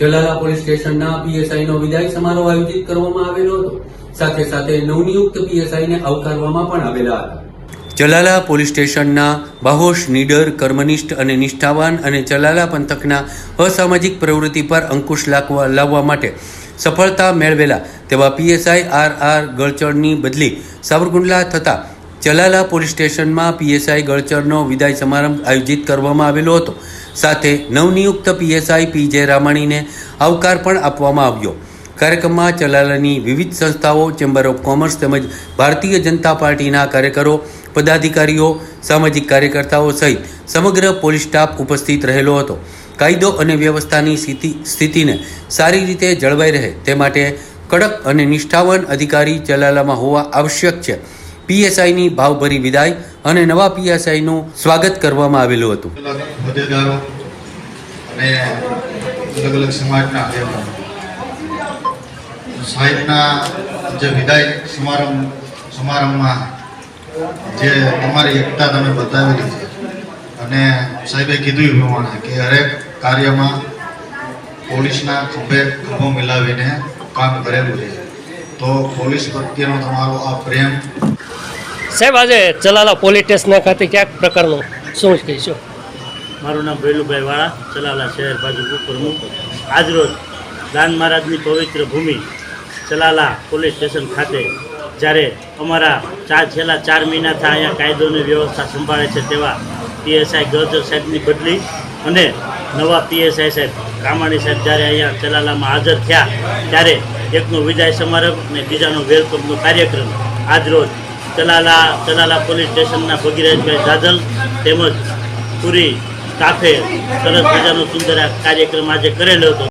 Jalala police સ્ટેશનના PSI નો વિદાય સમારોહ આયોજિત કરવામાં આવેલો હતો. સાથે સાથે નવનિયુક્ત પીએસઆઈ ને આવકારવામાં પણ આવેલા હતા. જલાલા પોલીસ સ્ટેશનના બાહોશ, નીડર, કર્મનિષ્ઠ અને નિષ્ઠાવાન અને જલાલા પંથકના અસામાજિક પ્રવૃત્તિ પર અંકુશ લાગવા લાવવા માટે સફળતા મેળવેલા તેવા પીએસઆઈ આર આર ગળચરની બદલી સાવરકુંડલા થતા જલાલા પોલીસ સ્ટેશનમાં પીએસઆઈ ગળચરનો વિદાય સમારંભ આયોજિત કરવામાં આવેલો હતો. સાથે નવનિયુક્ત પીએસઆઈ પી જે રામાણીને આવકાર પણ આપવામાં આવ્યો. કાર્યક્રમમાં ચલાલાની વિવિધ સંસ્થાઓ, ચેમ્બર ઓફ કોમર્સ તેમજ ભારતીય જનતા પાર્ટીના કાર્યકરો, પદાધિકારીઓ, સામાજિક કાર્યકર્તાઓ સહિત સમગ્ર પોલીસ સ્ટાફ ઉપસ્થિત રહેલો હતો. કાયદો અને વ્યવસ્થાની સ્થિતિ, સ્થિતિને સારી રીતે જળવાઈ રહે તે માટે કડક અને નિષ્ઠાવાન અધિકારી ચલાલામાં હોવા આવશ્યક છે. પીએસઆઈની ભાવભરી વિદાય અને નવા પીએસઆઈનું સ્વાગત કરવામાં આવેલું હતું. અને અલગ અલગ સમાજના સાહેબના જે વિદાય સમારંભ સમારંભમાં જે તમારી એકતા તમે બતાવેલી છે, અને સાહેબે કીધું એ પ્રમાણે કે હરેક કાર્યમાં પોલીસના ખભે ખભો મિલાવીને કામ કરેલું છે. તો પોલીસ પ્રત્યેનો તમારો આ પ્રેમ સાહેબ, આજે ચલાલા પોલીસ સ્ટેશન ખાતે ક્યાંક પ્રકારનું શું કહીશું? મારું નામ ભૈલુભાઈ વાળા, ચલાલા શહેર ભાજપ પ્રમુખ. આજરોજ દાન મહારાજની પવિત્ર ભૂમિ ચલાલા પોલીસ સ્ટેશન ખાતે જ્યારે અમારા ચાર છેલ્લા ચાર મહિનાથી અહીંયા કાયદોની વ્યવસ્થા સંભાળે છે તેવા પીએસઆઈ ગજર સાહેબની બદલી અને નવા પીએસઆઈ સાહેબ કામાણી સાહેબ જ્યારે અહીંયા ચલાલામાં હાજર થયા ત્યારે એકનો વિદાય સમારંભ અને બીજાનો વેલકમનો કાર્યક્રમ આજરોજ ચલાલા ચલાલા પોલીસ સ્ટેશનના ભગીરથભાઈ જાદલ તેમજ પૂરી સ્ટાફે સરસ મજાનો સુંદર કાર્યક્રમ આજે કરેલો હતો.